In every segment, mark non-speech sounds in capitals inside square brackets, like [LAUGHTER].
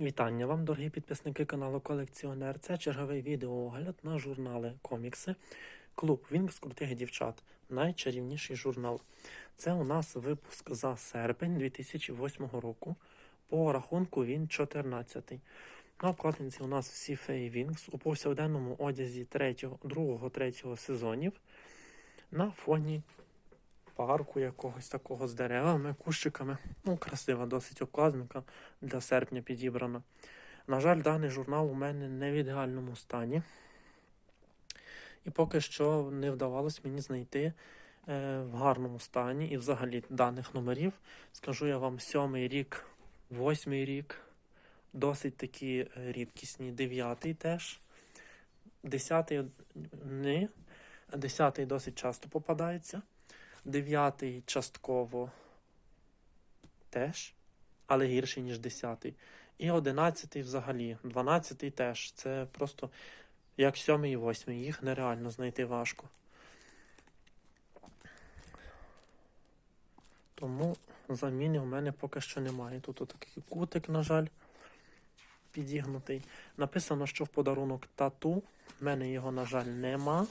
Вітання вам, дорогі підписники каналу Колекціонер. Це черговий відеоогляд на журнали комікси. Клуб Вінкс крутих дівчат. Найчарівніший журнал. Це у нас випуск за серпень 2008 року. По рахунку він 14-й. На обкладинці у нас всі феї Вінкс у повсякденному одязі 2-3 сезонів на фоні парку якогось такого з деревами, кущиками. Ну, красива досить обкладинка для серпня підібрана. На жаль, даний журнал у мене не в ідеальному стані. І поки що не вдавалось мені знайти е, в гарному стані і взагалі даних номерів. Скажу я вам, сьомий рік, восьмий рік, досить такі рідкісні, дев'ятий теж. Десятий не. Десятий досить часто попадається. Дев'ятий частково теж, але гірший, ніж десятий. І одинадцятий взагалі. Дванадцятий теж. Це просто як сьомий і восьмий. Їх нереально знайти важко. Тому заміни в мене поки що немає. Тут отакий кутик, на жаль, підігнутий. Написано, що в подарунок тату. В мене його, на жаль, нема.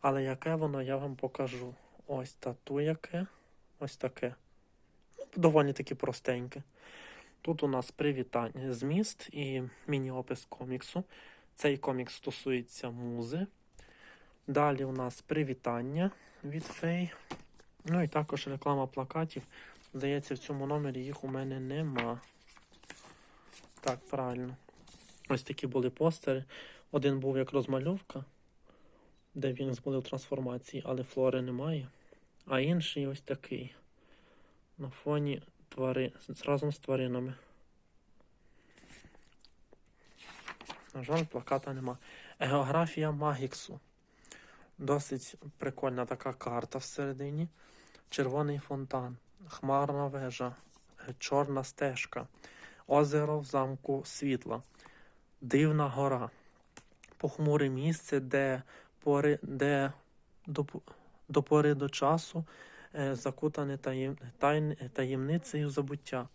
Але яке воно я вам покажу. Ось тату яке. Ось таке. Ну, доволі таки простеньке. Тут у нас привітання, зміст і міні-опис коміксу. Цей комікс стосується музи. Далі у нас привітання від фей. Ну і також реклама плакатів. Здається, в цьому номері їх у мене нема. Так, правильно. Ось такі були постери. Один був як розмальовка, де він були в трансформації, але флори немає. А інший ось такий. На фоні твари... разом з тваринами. На жаль, плаката нема. Географія Магіксу. Досить прикольна така карта всередині. Червоний фонтан, хмарна вежа, чорна стежка, озеро в замку світла, дивна гора, похмуре місце, де, пори, де до, до пори до часу е, закутане таєм, тайн, таємницею забуття,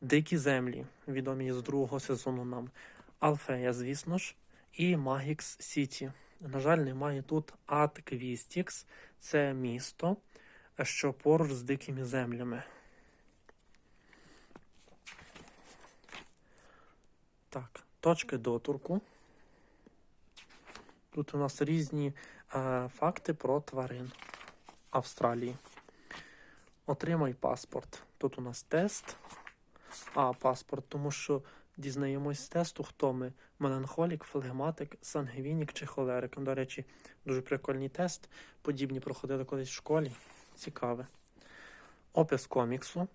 дикі землі, відомі з другого сезону нам. Алфея, звісно ж, і Магікс Сіті. На жаль, немає тут Атквістікс, це місто, що поруч з дикими землями. Так, точки доторку. Тут у нас різні е, факти про тварин Австралії. Отримай паспорт. Тут у нас тест. А, паспорт, тому що дізнаємось з тесту, хто ми: меланхолік, флегматик, сангвінік чи холерик. До речі, дуже прикольний тест. Подібні проходили колись в школі. Цікаве. Опис коміксу.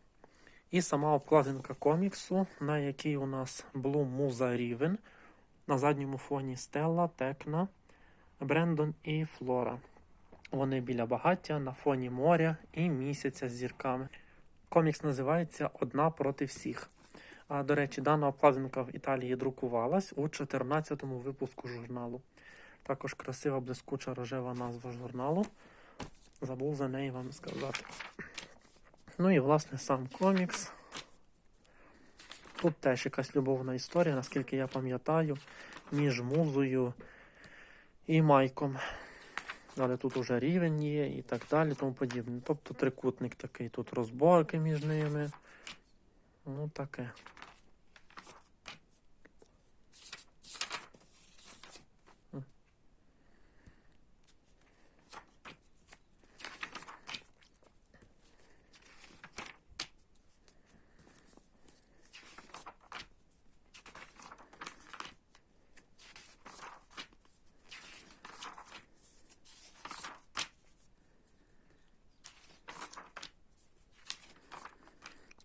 І сама обкладинка коміксу, на якій у нас Блум Муза Рівен. На задньому фоні Стелла, Текна, Брендон і Флора. Вони біля багаття на фоні моря і місяця з зірками. Комікс називається Одна проти всіх. А, до речі, дана обкладинка в Італії друкувалась у 14-му випуску журналу. Також красива блискуча рожева назва журналу. Забув за неї вам сказати. Ну і, власне, сам комікс. Тут теж якась любовна історія, наскільки я пам'ятаю, між музою і майком. Але тут уже рівень є і так далі, тому подібне. Тобто трикутник такий, тут розборки між ними. Ну, таке.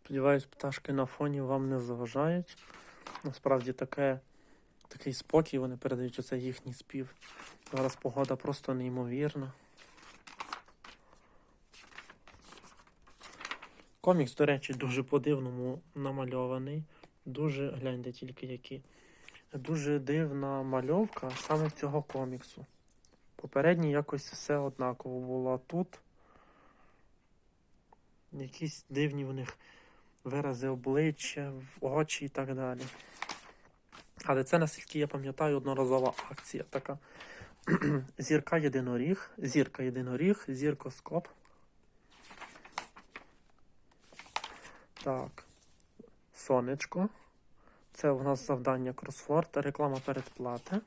Сподіваюсь, пташки на фоні вам не заважають. Насправді таке, такий спокій вони передають оце їхній спів. Зараз погода просто неймовірна. Комікс, до речі, дуже по-дивному намальований. Дуже, гляньте тільки які. Дуже дивна мальовка саме цього коміксу. Попередній якось все однаково було. Тут якісь дивні в них вирази обличчя, очі і так далі. Але це, наскільки я пам'ятаю, одноразова акція така. [CLEARS THROAT] Зірка єдиноріг, зірка єдиноріг, зіркоскоп. Так. Сонечко. Це у нас завдання кросфорд, реклама передплати.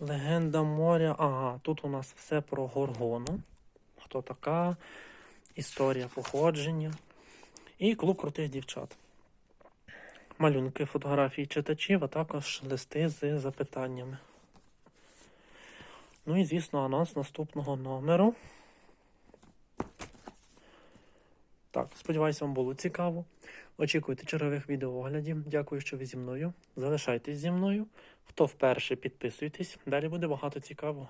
Легенда моря. Ага, тут у нас все про Горгону. Хто така? Історія походження. І клуб крутих дівчат. Малюнки фотографії читачів, а також листи з запитаннями. Ну і, звісно, анонс наступного номеру. Так, сподіваюся, вам було цікаво. Очікуйте чергових відеооглядів. Дякую, що ви зі мною. Залишайтесь зі мною. Хто вперше підписуйтесь, далі буде багато цікавого.